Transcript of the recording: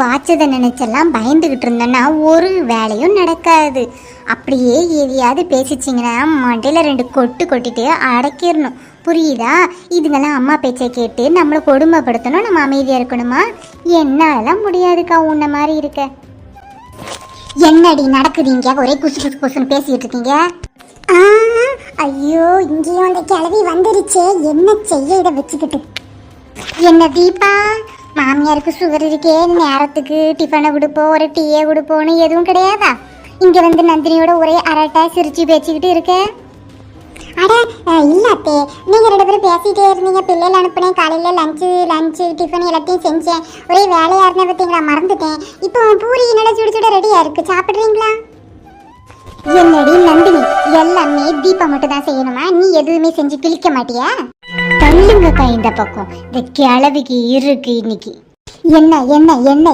வாச்சதை நினைச்செல்லாம் பயந்துகிட்டு இருந்தேன்னா ஒரு வேலையும் நடக்காது. அப்படியே எதையாவது பேசிச்சிங்கன்னா மண்டையில் ரெண்டு கொட்டு கொட்டிட்டு அடக்கிடணும் புரியுதா? இதுங்கெல்லாம் அம்மா பேச்சை கேட்டு நம்மளை கொடுமைப்படுத்தணும் நம்ம அமைதியாக இருக்கணுமா? என்னாலலாம் முடியாதுக்கா உன்ன மாதிரி இருக்க. என்னடி நடக்குதுங்க? ஒரே குசு குசு குசுன்னு பேசிட்டு இருக்கீங்க? ஆ, ஐயோ இங்கேயும் அந்த கிளவி வந்துருச்சே. என்ன செய்ய இதை வச்சுக்கிட்டு? என்ன தீபா? மாமியாருக்கு சுகர் இருக்கே நேரத்துக்கு டிஃபனை கொடுப்போம் ஒரு டீயை கொடுப்போன்னு எதுவும் கிடையாதா? இங்கே வந்து நந்தினியோட ஒரே அரட்டை சிரிச்சு பேச்சுக்கிட்டு இருக்க. அட அஹ், நீங்க ரெண்டு பேரும் பேசிகிட்டே இருந்தீங்க. பிள்ளைகள் அனுப்புனேன் காலையில் லஞ்சு லஞ்சு டிஃபன் எல்லாத்தையும் செஞ்சேன். ஒரே வேலையாக இருந்தேன் பார்த்தீங்களா மறந்துட்டேன். இப்போ பூரி என்னடா சுடு சுட ரெடியாக இருக்குது சாப்பிட்றீங்களா? என்னடி நந்தினி எல்லாமே தீபா மட்டும் தான் செய்யணுமா? நீ எதுவுமே செஞ்சு கிழிக்க மாட்டியா? தள்ளுங்கக்கா இந்த பக்கம். இந்த கிழவிக்கு இருக்கு இன்னைக்கு. என்ன என்ன என்ன